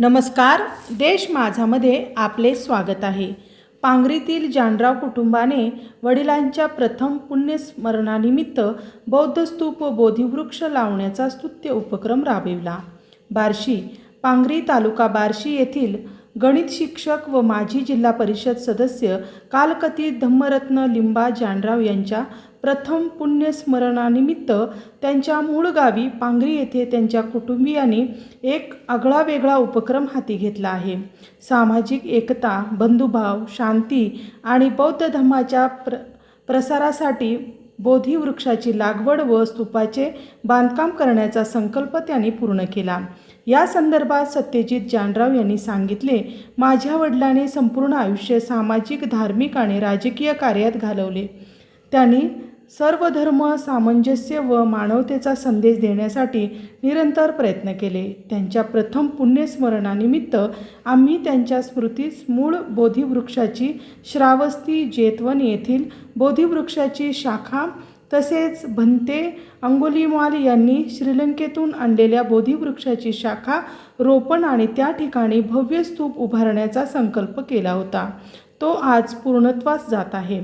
नमस्कार देश माझामध्ये आपले स्वागत आहे. पांगरीतील जानराव कुटुंबाने वडिलांच्या प्रथम पुण्यस्मरणानिमित्त बौद्ध स्तूप व बोधिवृक्ष लावण्याचा स्तुत्य उपक्रम राबविला. बार्शी पांगरी तालुका बार्शी येथील गणित शिक्षक व माजी जिल्हा परिषद सदस्य कालकथित धम्मरत्न लिंबा जानराव यांच्या प्रथम पुण्यस्मरणानिमित्त त्यांच्या मूळ गावी पांगरी येथे त्यांच्या कुटुंबियांनी एक आगळा वेगळा उपक्रम हाती घेतला आहे. सामाजिक एकता बंधुभाव शांती आणि बौद्ध धर्माच्या प्र प्रसारासाठी बोधी वृक्षाची लागवड व स्तूपाचे बांधकाम करण्याचा संकल्प त्यांनी पूर्ण केला. या संदर्भात सत्यजित जानराव यांनी सांगितले माझ्या वडिलांनी संपूर्ण आयुष्य सामाजिक धार्मिक आणि राजकीय कार्यात घालवले. त्यांनी सर्व धर्म सामंजस्य व मानवतेचा संदेश देण्यासाठी निरंतर प्रयत्न केले. त्यांच्या प्रथम पुण्यस्मरणानिमित्त आम्ही त्यांच्या स्मृतीस मूळ बोधिवृक्षाची श्रावस्ती जेतवन येथील बोधिवृक्षाची शाखा तसेच भंते अंगुलीमाल यांनी श्रीलंकेतून आणलेल्या बोधिवृक्षाची शाखा रोपण आणि त्या ठिकाणी भव्य स्तूप उभारण्याचा संकल्प केला होता. तो आज पूर्णत्वास जात आहे.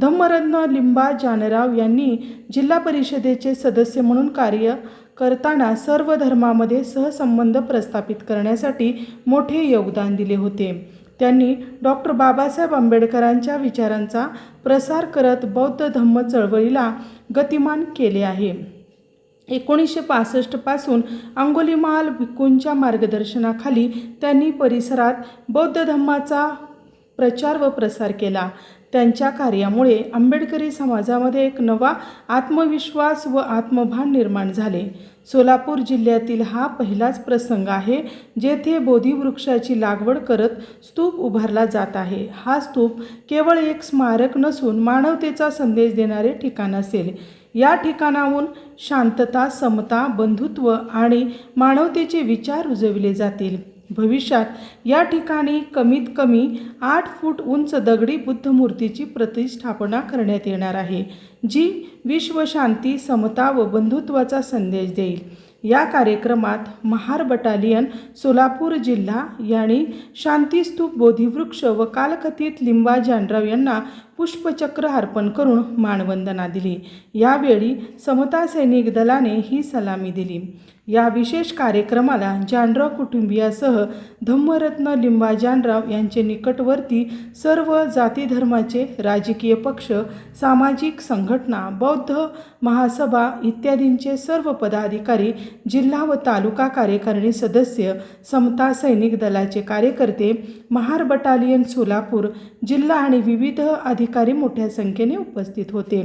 धम्मरत्न लिंबा जानराव यांनी जिल्हा परिषदेचे सदस्य म्हणून कार्य करताना सर्व धर्मामध्ये सहसंबंध प्रस्थापित करण्यासाठी मोठे योगदान दिले होते. त्यांनी डॉक्टर बाबासाहेब आंबेडकरांच्या विचारांचा प्रसार करत बौद्ध धम्म चळवळीला गतिमान केले आहे. एकोणीसशे पासष्टपासून अंगोलीमाल भिक्कूंच्या मार्गदर्शनाखाली त्यांनी परिसरात बौद्ध धम्माचा प्रचार व प्रसार केला. त्यांच्या कार्यामुळे आंबेडकरी समाजामध्ये एक नवा आत्मविश्वास व आत्मभान निर्माण झाले. सोलापूर जिल्ह्यातील हा पहिलाच प्रसंग आहे जेथे बोधीवृक्षाची लागवड करत स्तूप उभारला जात आहे. हा स्तूप केवळ एक स्मारक नसून मानवतेचा संदेश देणारे ठिकाण असेल. या ठिकाणाहून शांतता समता बंधुत्व आणि मानवतेचे विचार रुजविले जातील. भविष्यात या ठिकाणी कमीत कमी आठ फूट उंच दगडी बुद्ध मूर्तीची प्रतिष्ठापना करण्यात येणार आहे जी विश्वशांती समता व बंधुत्वाचा संदेश देईल. या कार्यक्रमात महार बटालियन सोलापूर जिल्हा यांनी शांतीस्तूप बोधिवृक्ष व कालकथित लिंबा जानराव यांना पुष्पचक्र अर्पण करून मानवंदना दिली. यावेळी समता सैनिक दलाने ही सलामी दिली. या विशेष कार्यक्रमाला जानराव कुटुंबियासह धम्मरत्न लिंबा जानराव यांचे निकटवर्ती सर्व जाती धर्माचे राजकीय पक्ष सामाजिक संघटना बौद्ध महासभा इत्यादींचे सर्व पदाधिकारी जिल्हा व तालुका कार्यकारिणी सदस्य समता सैनिक दलाचे कार्यकर्ते महार बटालियन सोलापूर जिल्हा आणि विविध अधिक अधिकारी मोठ्या संख्येने उपस्थित होते.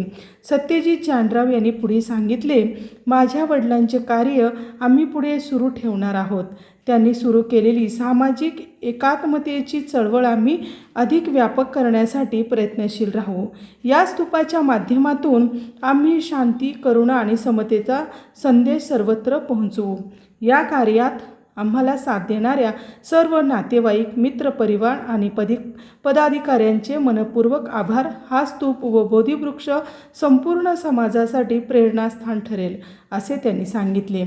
सत्यजित जानराव यांनी पुढे सांगितले माझ्या वडिलांचे कार्य आम्ही पुढे सुरू ठेवणार आहोत. त्यांनी सुरू केलेली सामाजिक एकात्मतेची चळवळ आम्ही अधिक व्यापक करण्यासाठी प्रयत्नशील राहू. या स्तूपाच्या माध्यमातून आम्ही शांती करुणा आणि समतेचा संदेश सर्वत्र पोहोचवू. या कार्यात आम्हाला साथ देणाऱ्या सर्व नातेवाईक मित्रपरिवार आणि पदि पदाधिकाऱ्यांचे मनपूर्वक आभार. हा स्तूप व बोधिवृक्ष संपूर्ण समाजासाठी प्रेरणास्थान ठरेल असे त्यांनी सांगितले.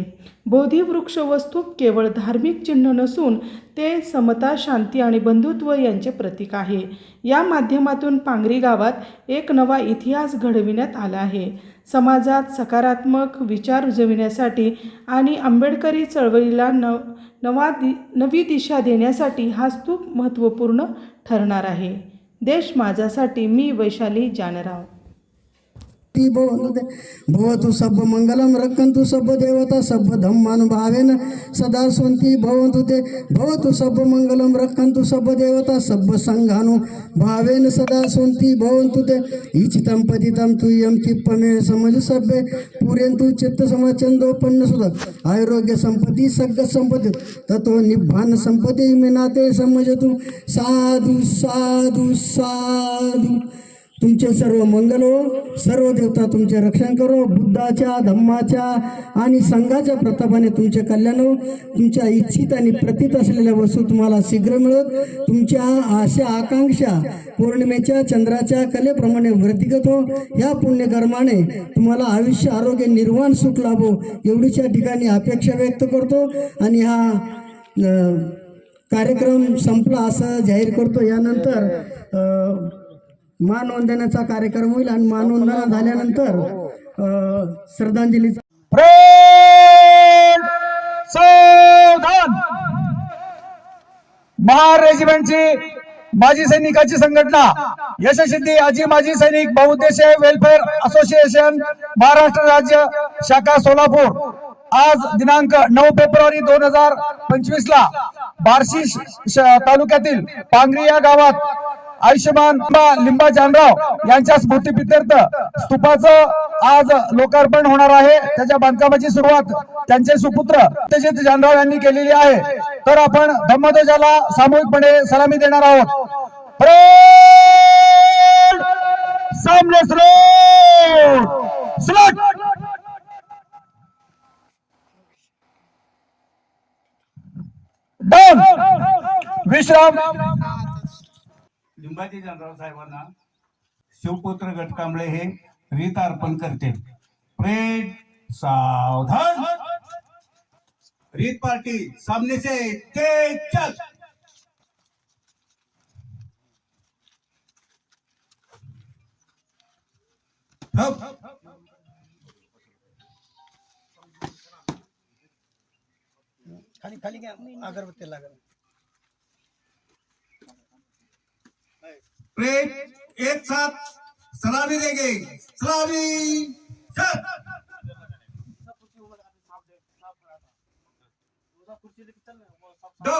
बोधिवृक्ष व स्तूप केवळ धार्मिक चिन्ह नसून ते समता शांती आणि बंधुत्व यांचे प्रतीक आहे. या माध्यमातून पांगरी गावात एक नवा इतिहास घडविण्यात आला आहे. समाजात सकारात्मक विचार रुजविण्यासाठी आणि आंबेडकरी चळवळीला न नवा दि नवी दिशा देण्यासाठी हा स्तूप महत्त्वपूर्ण ठरणार आहे. देश माझ्यासाठी मी वैशाली जानराव. ती भवतु भवतु सब्ब मंगलम रक्षन्तु सब्ब देवता सब्ब धम्मानुभावेन सदा स्वन्ति भवन्तु ते भवतु सब्ब मंगलम रक्षन्तु सब्ब देवता सब्ब संघानुभावेन सदा स्वन्ति भवन्तु ते इचितं पतितं तुयं तिप्पमे समज सभ्ये। पूरयन्तु चित्त समचंदोपन्न सुद आरोग्य संपत्ती सग्ग संपत्ती। तत्व निभान संपत्ती मे नाते समजतु साधु साधु साधु। तुमचे सर्व मंगल हो सर्व देवता तुमचे रक्षण करो बुद्धाच्या धम्माच्या आणि संघाच्या प्रतापाने तुमचे कल्याण हो तुमच्या इच्छित आणि प्रतीत असलेल्या वस्तू तुम्हाला शीघ्र मिळत. तुमच्या आशा आकांक्षा पौर्णिमेच्या चंद्राच्या कलेप्रमाणे वृद्धिगत हो या पुण्यकर्माने तुम्हाला आयुष्य आरोग्य निर्वाण सुख लाभो एवढीच्या ठिकाणी अपेक्षा व्यक्त करतो आणि हा कार्यक्रम संपला असं जाहीर करतो. यानंतर मानवंदनाचा कार्यक्रम होईल आणि मानवंदना झाल्यानंतर अ, श्रद्धांजलीचा फ्रेंड सावधान! महार रेजिमेंटची माजी सैनिकाची संघटना यशसिद्धी आजी माजी सैनिक बहुउद्देशीय वेलफेअर असोसिएशन महाराष्ट्र राज्य शाखा सोलापूर. आज दिनांक नऊ फेब्रुवारी दोन हजार पंचवीस ला बार्शी तालुक्यातील पांगरी या गावात आयुष्यमान लिंबा- जानराव यांच्या स्मृतीपित्यर्थ स्तूपाचं आज लोकार्पण होणार आहे. त्याच्या बांधकामाची सुरुवात त्यांचे सुपुत्र सत्यजित जानराव यांनी केलेली आहे. तर आपण धम्मध्वजाला सामूहिकपणे सलामी देणार आहोत. सामने विश्राम! लिंबाजी जनराव साहेबांना शिवपुत्र गटकांबळे हे रीत अर्पण करते. प्रेड सावधान. रीत पार्टी सामने से चल. खाली खाली घ्या. अगरबत्ती लागेल. प्रेम एक साथ सलामी देंगे। सलामी। दो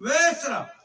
वेस्ट